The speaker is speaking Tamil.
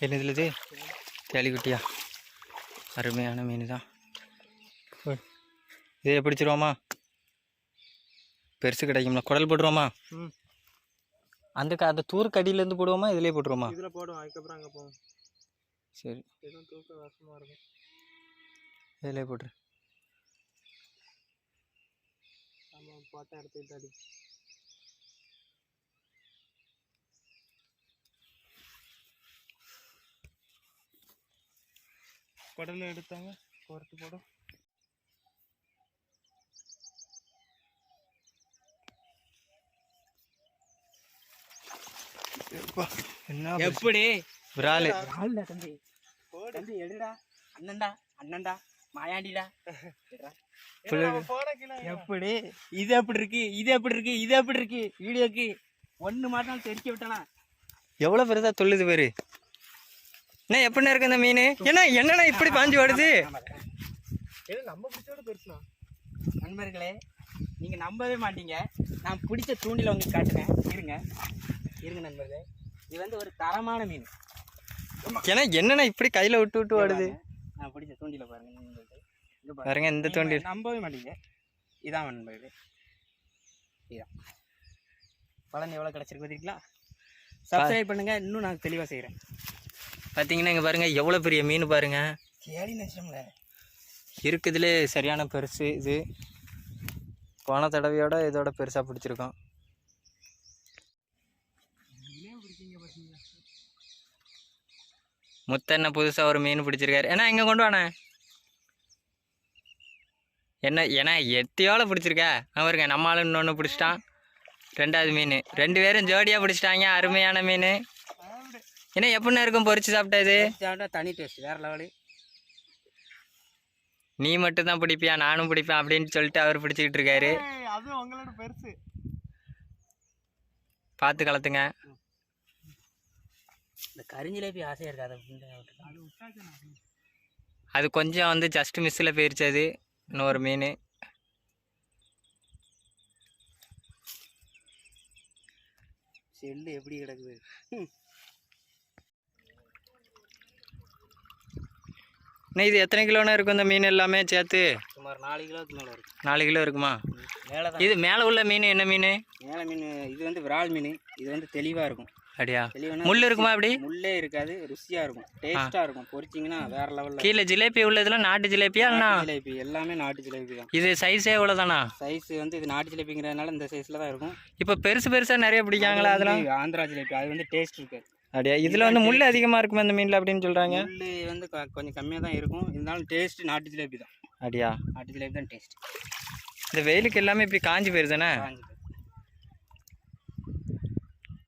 என்னதுல இது? தேலிக்குட்டியா அருமையான மீன் தான் இதை பிடிச்சிருவோமா? பெருசு கிடைக்கும்ல. குடல் போட்டுருவோமா? ம். அந்த க அந்த தூருக்கு அடியிலேருந்து போடுவோமா? இதுலேயே போட்டுருவோமா? இதில் போடும் அதுக்கப்புறம் அங்கே போகும் சரி. எதுவும் தூக்க வசமாக இருக்கும். இதுலேயே போட்டுரு. நம்ம எடுத்துக்கிட்டு அடி. குடல எடுத்தாங்க. கோர்த்து போடும். என்ன எப்படி? விரால். ஆள்டா தம்பி. தம்பி எடுடா அண்ணன்டா அண்ணன்டா மாயாண்டிடா. எப்படி? இது எப்படி இருக்கு? இது எப்படி இருக்கு? இது எப்படி இருக்கு? வீடியோக்கு ஒண்ணு மாட்டாலும் தெரிக்க விட்டானா எவ்வளோ பெருசா தொல்லுது பேரு. என்ன எப்படிண்ணா இருக்கு இந்த மீன்? என்ன என்னண்ணா இப்படி பாஞ்சு வருது? ஏன்னா நண்பர்களே நீங்க நம்பவே மாட்டீங்க. நான் பிடிச்ச தூண்டில உங்களுக்கு காட்டுறேன். இருங்க. இருங்க நண்பர்களே. இது வந்து ஒரு தரமான மீன். ஏன்னா என்னண்ணா இப்படி கையில விட்டு விட்டு வருது? நான் பிடிச்ச தூண்டில பாருங்க பாருங்க. இந்த தூண்டில். நம்பவே மாட்டீங்க. இதான் நண்பர்களே. இதான். பலன் எவ்வளோ கிடச்சிருக்கு பார்த்தீங்களா சப்ஸ்கிரைப் பண்ணுங்க. இன்னும் நான் தெளிவாக செய்கிறேன் பார்த்தீங்கன்னா இங்கே பாருங்க எவ்வளோ பெரிய மீன் பாருங்க. கேடி நினச்சோம்ல இருக்குதுலே சரியான பெருசு இது. போன தடவையோட இதோட பெருசாக பிடிச்சிருக்கோம். முத்தண்ண புதுசாக ஒரு மீன் பிடிச்சிருக்காரு. ஏன்னா இங்கே கொண்டு வாண்ணே. என்ன ஏன்னா எட்டியோல பிடிச்சிருக்க. அவன் இருக்க நம்ம ஆளு இன்னொன்று பிடிச்சிட்டான். ரெண்டாவது மீன். ரெண்டு பேரும் ஜோடியாக பிடிச்சிட்டாங்க. அருமையான மீன். ஏன்னா எப்படிண்ணா இருக்கும் பொரிச்சு சாப்பிட்டது? சாப்பிட்டா தனி டேஸ்ட் வேற லெவலு நீ மட்டும் தான் பிடிப்பியா நானும் பிடிப்பேன் அப்படின்னு சொல்லிட்டு அவர் பிடிச்சிக்கிட்டு இருக்காரு. அது உங்களோட பெருசு. பார்த்து கலத்துங்க. இந்த கரிஞ்சிலேபி ஆசையாக இருக்காது அப்படின்னு அது கொஞ்சம் வந்து ஜஸ்ட் மிஸ்ஸில் போயிருச்சு அது இன்னொரு மீன். செல்லு எப்படி கிடக்குது? இன்னும் இது எத்தனை கிலோனா இருக்கும் இந்த மீன் எல்லாமே சேர்த்து? சுமார் நாலு கிலோவுக்கு மேலே இருக்கு. நாலு கிலோ இருக்குமா? மேலே இது மேலே உள்ள மீன் என்ன மீன்? மேலே மீன் இது வந்து விரால் மீன். இது வந்து தெளிவாக இருக்கும். அப்படியா? முள் இருக்குமா அப்படி? முள்ளே இருக்காது ருசியாக இருக்கும். டேஸ்ட்டாக இருக்கும். பொரிச்சிங்கன்னா வேற லெவலில் கீழே ஜிலேபி உள்ளதுல நாட்டு ஜிலேபியா இல்லைனா ஜிலேபி. எல்லாமே நாட்டு ஜிலேபி தான். இது சைஸே இவ்வளோதானா சைஸ் வந்து இது நாட்டு ஜிலேபிங்கிறதுனால இந்த சைஸில் தான் இருக்கும். இப்போ பெருசு பெருசாக நிறைய பிடிக்காங்களா அது அதெல்லாம்? ஆந்திரா ஜிலேபி. அது வந்து டேஸ்ட் இருக்கு. அப்படியா? இதில் வந்து முள் அதிகமாக இருக்குமா இந்த மீனில் அப்படின்னு சொல்கிறாங்க முள்ளு வந்து கொஞ்சம் கம்மியாக தான் இருக்கும். இருந்தாலும் டேஸ்ட் நாட்டு ஜிலேபி தான் அப்படியா? நாட்டு ஜிலேபி தான் டேஸ்ட் இந்த வெயிலுக்கு எல்லாமே இப்படி காஞ்சி போயிருதானே காஞ்சி